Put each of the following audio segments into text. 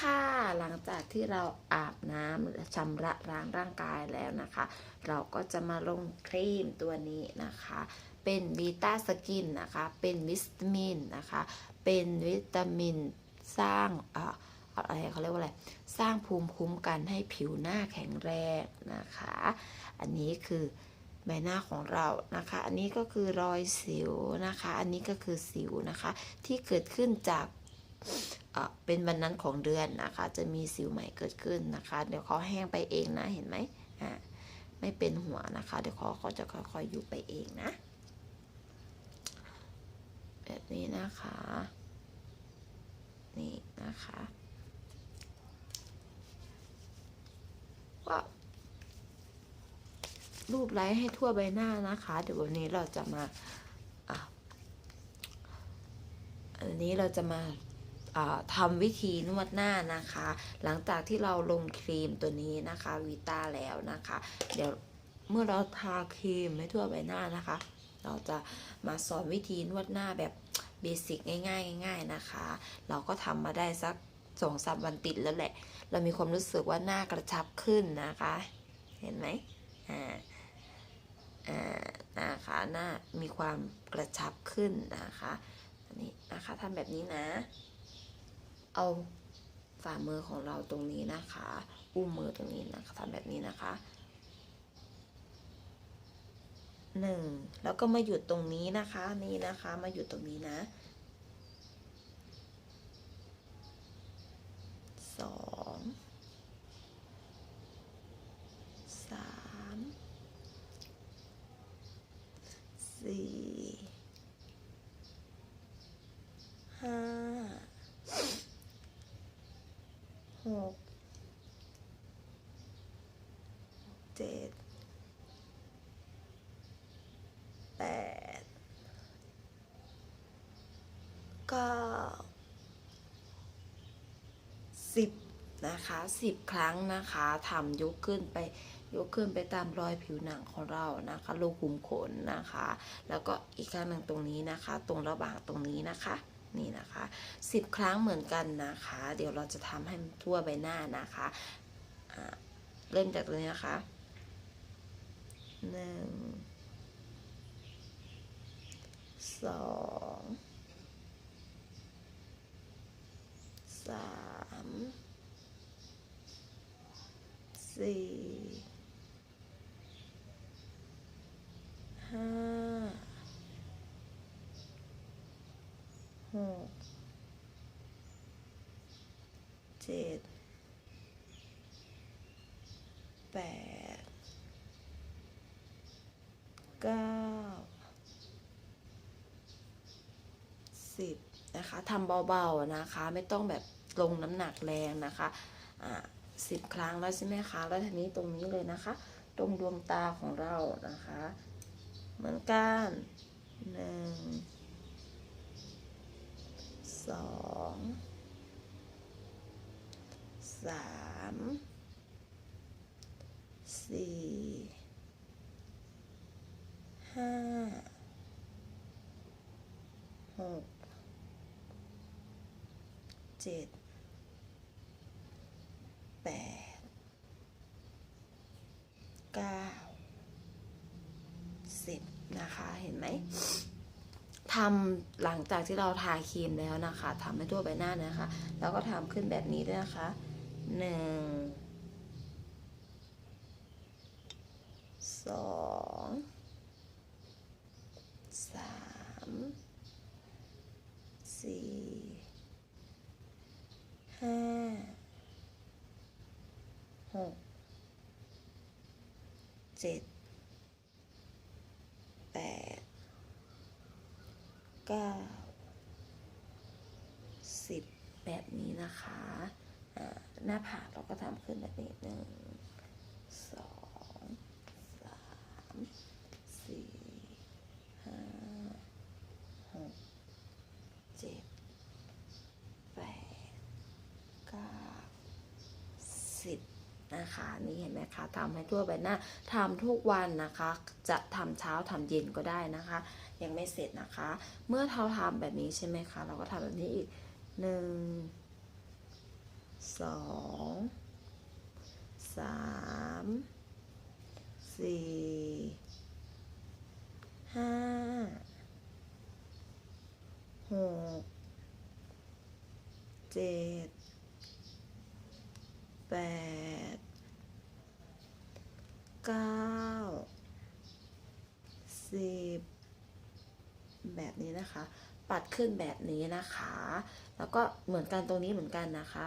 ค่ะ หลังจากที่เราอาบน้ำชำระล้างร่างกายแล้วนะคะ เราก็จะมาลงครีมตัวนี้นะคะ เป็นบีตาสกินนะคะ เป็นวิตามินนะคะ เป็นวิตามินสร้างอ่าอะไรเขาเรียกว่าอะไร สร้างภูมิคุ้มกันให้ผิวหน้าแข็งแรงนะคะ อันนี้คือใบหน้าของเรานะคะ อันนี้ก็คือรอยสิวนะคะ อันนี้ก็คือสิวนะคะ ที่เกิดขึ้นจาก เป็นวันนั้นของเดือนนะคะ จะมีสิวใหม่เกิดขึ้นนะคะ เดี๋ยวเขาแห้งไปเองนะเห็นไหมอ่าไม่เป็นหัวนะคะ เดี๋ยวเขาเขาจะค่อยๆอยู่ไปเองนะ แบบนี้นะคะ นี่นะคะก็รูปไล้ให้ทั่วใบหน้านะคะ เดี๋ยววันนี้เราจะมาอันนี้เราจะมา ทำวิธีนวดหน้านะคะ หลังจากที่เราลงครีมตัวนี้นะคะวีต้าแล้วนะคะ เดี๋ยวเมื่อเราทาครีมให้ทั่วใบหน้านะคะ เราจะมาสอนวิธีนวดหน้าแบบเบสิกง่ายๆง่ายๆนะคะ เราก็ทำมาได้สักสองสามวันติดแล้วแหละ เรามีความรู้สึกว่าหน้ากระชับขึ้นนะคะ เห็นไหมอ่าอ่านะคะหน้ามีความกระชับขึ้นนะคะอันนี้นะคะทำแบบนี้นะ เอาฝ่ามือของเราตรงนี้นะคะ อุ้มมือตรงนี้นะคะทำแบบนี้นะคะหนึ่งแล้วก็มาหยุดตรงนี้นะคะ นี่นะคะ มาหยุดตรงนี้นะสองสามสี่ห้า ห กเจ็ดแปดเก้าสิบนะคะสิบครั้งนะคะทำยกขึ้นไปยกขึ้นไปตามรอยผิวหนังของเรานะคะรูขุมขนนะคะ แล้วก็อีกข้างหนึ่งตรงนี้นะคะ ตรงระหว่างตรงนี้นะคะ นี่นะคะสิบครั้งเหมือนกันนะคะ เดี๋ยวเราจะทำให้ทั่วใบหน้านะคะอ่าเริ่มจากตรงนี้นะคะหนึ่งสองสามสี่ห้า หก เจ็ดแปดเก้าสิบนะคะทำเบาๆนะคะ ไม่ต้องแบบลงน้ำหนักแรงนะคะอ่าสิบครั้งแล้วใช่ไหมคะ แล้วทีนี้ตรงนี้เลยนะคะ ตรงดวงตาของเรานะคะ เหมือนกันหนึ่งสอง สามสี่ห้าหกเจ็ดแปดเก้าสิบนะคะ เห็นไหมทำหลังจากที่เราทาครีมแล้วนะคะทำให้ทั่วใบหน้านะคะ แล้วก็ทำขึ้นแบบนี้ด้วยนะคะ หนึ่งสองสามสี่ห้าหกเจ็ดแปดเก้าสิบแบบนี้นะคะ หน้าผากเราก็ทำขึ้นแบบนี้หนึ่งสองสามสี่ห้าหกเจ็ดแปดเก้าสิบนะคะ นี่เห็นไหมคะทำให้ทั่วใบหน้าทำทุกวันนะคะ จะทำเช้าทำเย็นก็ได้นะคะ ยังไม่เสร็จนะคะ เมื่อเราทำแบบนี้ใช่ไหมคะ เราก็ทำแบบนี้อีกหนึ่ง สองสามสี่ห้าหกเจ็ดแปดเก้าสิบแบบนี้นะคะ ปัดขึ้นแบบนี้นะคะ แล้วก็เหมือนกันตรงนี้เหมือนกันนะคะ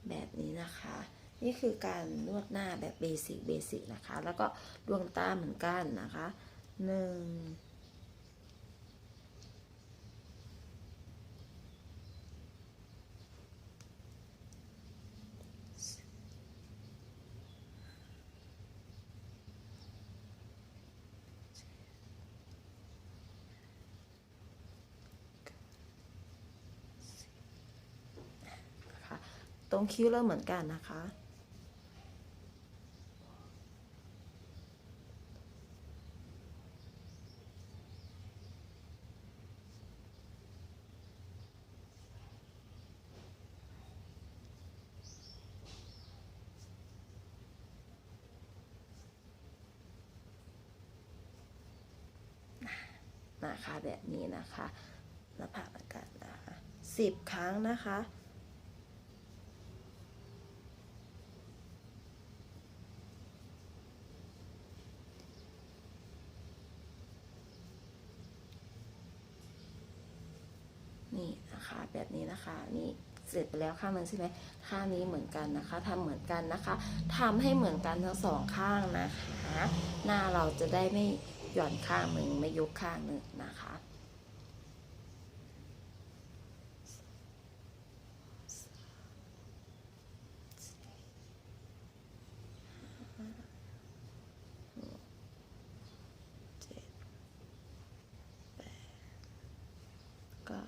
แบบนี้นะคะ นี่คือการนวดหน้าแบบเบสิกเบสิกนะคะ แล้วก็ดวงตาเหมือนกันนะคะหนึ่งนะคะต รงคิ้วเราเหมือนกันนะคะ นะคะแบบนี้นะคะหน้าผากเหมือนกันนะคะสิบครั้งนะคะ นี่ นี้นะคะนี่เสร็จไปแล้วข้างนึงใช่ไหมข้างนี้เหมือนกันนะคะทำเหมือนกันนะคะทำให้เหมือนกันทั้งสองข้างนะคะหน้าเราจะได้ไม่หย่อนข้างหนึ่งไม่ยกข้างหนึ่งนะคะเจ็ดแปดก้า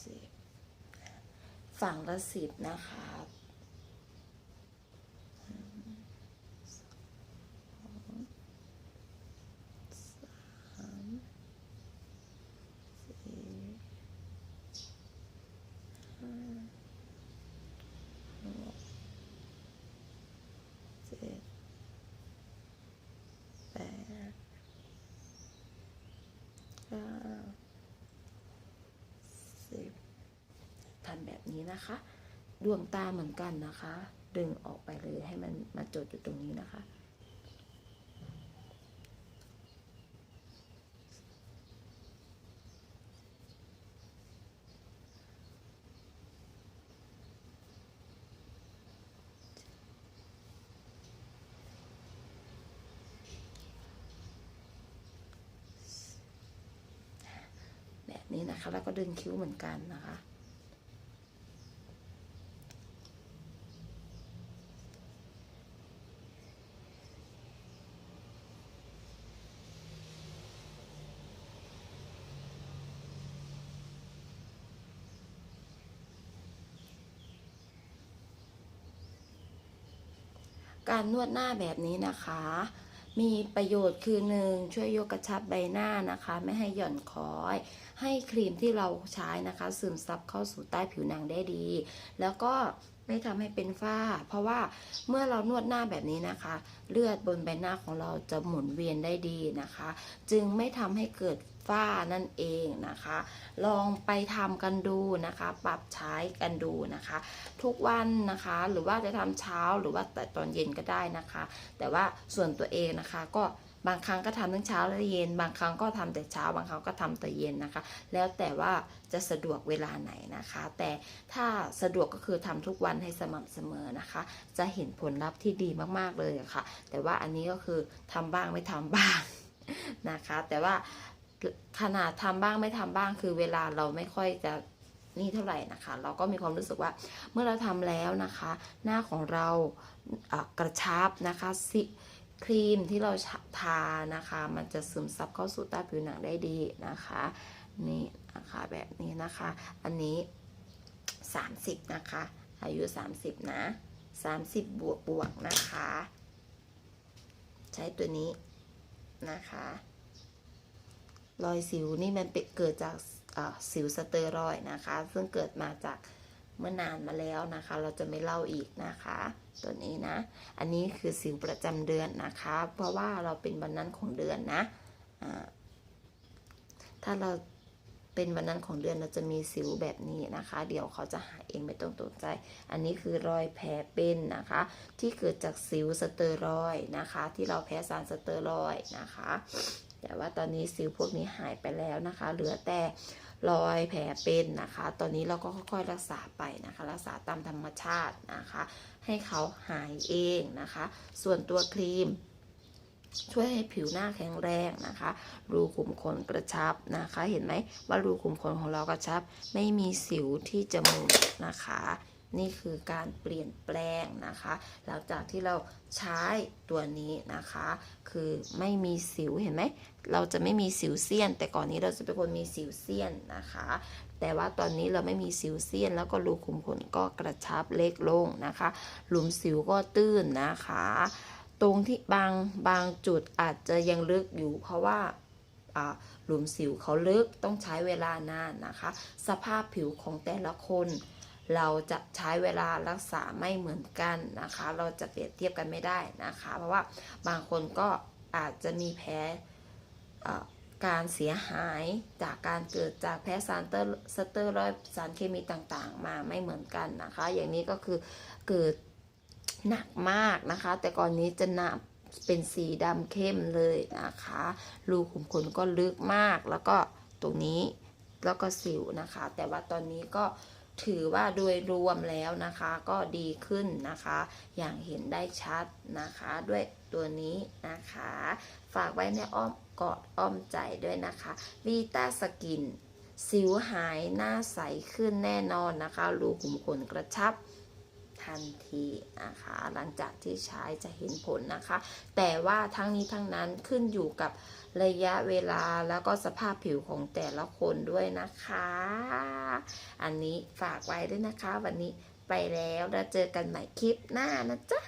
สิบ ฝั่งละสิบนะคะหนึ่งสองสามสี่ห้าหกเจ็ด แปดเก้าสิบทำ แบบนี้นะคะ ดวงตาเหมือนกันนะคะ ดึงออกไปเลยให้มันมาจดอยู่ตรงนี้นะคะ แบบนี้นะคะ แล้วก็ดึงคิ้วเหมือนกันนะคะ การนวดหน้าแบบนี้นะคะ มีประโยชน์คือหนึ่งช่วยยกกระชับใบหน้านะคะ ไม่ให้หย่อนคล้อย ให้ครีมที่เราใช้นะคะ ซึมซับเข้าสู่ใต้ผิวหนังได้ดี แล้วก็ไม่ทำให้เป็นฝ้า เพราะว่าเมื่อเรานวดหน้าแบบนี้นะคะ เลือดบนใบหน้าของเราจะหมุนเวียนได้ดีนะคะ จึงไม่ทำให้เกิด ฝ้านั่นเองนะคะ ลองไปทำกันดูนะคะ ปรับใช้กันดูนะคะ ทุกวันนะคะหรือว่าจะทำเช้าหรือว่าแต่ตอนเย็นก็ได้นะคะ แต่ว่าส่วนตัวเองนะคะก็บางครั้งก็ทำทั้งเช้าและเย็น บางครั้งก็ทำแต่เช้า บางครั้งก็ทำแต่เย็นนะคะ แล้วแต่ว่าจะสะดวกเวลาไหนนะคะ แต่ถ้าสะดวกก็คือทำทุกวันให้สม่ำเสมอนะคะ จะเห็นผลลัพธ์ที่ดีมากๆเลยะค่ะ แต่ว่าอันนี้ก็คือทำบ้างไม่ทำบ้างนะคะ แต่ว่า ขนาดทำบ้างไม่ทำบ้างคือเวลาเราไม่ค่อยจะนี่เท่าไหร่นะคะ เราก็มีความรู้สึกว่าเมื่อเราทำแล้วนะคะ หน้าของเรากระชับนะคะสิครีมที่เราทานะคะ มันจะซึมซับเข้าสู่ใต้ผิวหนังได้ดีนะคะนี่นะคะแบบนี้นะคะ อันนี้ 30 นะคะ อายุ 30 นะ 30 บวกบวกนะคะ ใช้ตัวนี้นะคะ รอยสิวนี่มันเกิดจากสิวสเตียรอยนะคะ ซึ่งเกิดมาจากเมื่อนานมาแล้วนะคะ เราจะไม่เล่าอีกนะคะ ตัวนี้นะ อันนี้คือสิวประจำเดือนนะคะ เพราะว่าเราเป็นวันนั้นของเดือนนะอ่าถ้าเราเป็นวันนั้นของเดือนเราจะมีสิวแบบนี้นะคะ เดี๋ยวเขาจะหายเองไม่ต้องตกใจ อันนี้คือรอยแผลเป็นนะคะ ที่เกิดจากสิวสเตียรอยนะคะ ที่เราแพ้สารสเตียรอยนะคะ แต่ว่าตอนนี้สิวพวกนี้หายไปแล้วนะคะ เหลือแต่รอยแผลเป็นนะคะ ตอนนี้เราก็ค่อยๆรักษาไปนะคะ รักษาตามธรรมชาตินะคะ ให้เขาหายเองนะคะ ส่วนตัวครีม ช่วยให้ผิวหน้าแข็งแรงนะคะ รูขุมขนกระชับนะคะ เห็นไหมว่ารูขุมขนของเรากระชับ ไม่มีสิวที่จมูกนะคะ นี่คือการเปลี่ยนแปลงนะคะ หลังจากที่เราใช้ตัวนี้นะคะ คือไม่มีสิวเห็นไหม เราจะไม่มีสิวเซียน แต่ก่อนนี้เราจะเป็นคนมีสิวเซียนนะคะ แต่ว่าตอนนี้เราไม่มีสิวเซียน แล้วก็รูขุมขนก็กระชับเล็กลงนะคะ หลุมสิวก็ตื้นนะคะ ตรงที่บางบางจุดอาจจะยังลึกอยู่ เพราะว่าหลุมสิวเขาลึกต้องใช้เวลานานนะคะ สภาพผิวของแต่ละคน เราจะใช้เวลารักษาไม่เหมือนกันนะคะ เราจะเปรียบเทียบกันไม่ได้นะคะ เพราะว่าบางคนก็อาจจะมีแพ้การเสียหายจากการเกิดจากแพ้สารเตอร์สเตอรอยสารเคมีต่างๆ มาไม่เหมือนกันนะคะ อย่างนี้ก็คือเกิดหนักมากนะคะ แต่ก่อนนี้จะหนักเป็นสีดำเข้มเลยนะคะ รูขุมขนก็ลึกมากแล้วก็ตรงนี้แล้วก็สิวนะคะ แต่ว่าตอนนี้ก็ ถือว่าโดยรวมแล้วนะคะก็ดีขึ้นนะคะ อย่างเห็นได้ชัดนะคะ ด้วยตัวนี้นะคะ ฝากไว้ในอ้อมกอดอ้อมใจด้วยนะคะวีต้าสกิน สิวหายหน้าใสขึ้นแน่นอนนะคะ รูขุมขนกระชับ ทันทีนะคะหลังจากที่ใช้จะเห็นผลนะคะ แต่ว่าทั้งนี้ทั้งนั้นขึ้นอยู่กับระยะเวลาแล้วก็สภาพผิวของแต่ละคนด้วยนะคะ อันนี้ฝากไว้ด้วยนะคะ วันนี้ไปแล้วแล้วเจอกันใหม่คลิปหน้านะจ๊ะ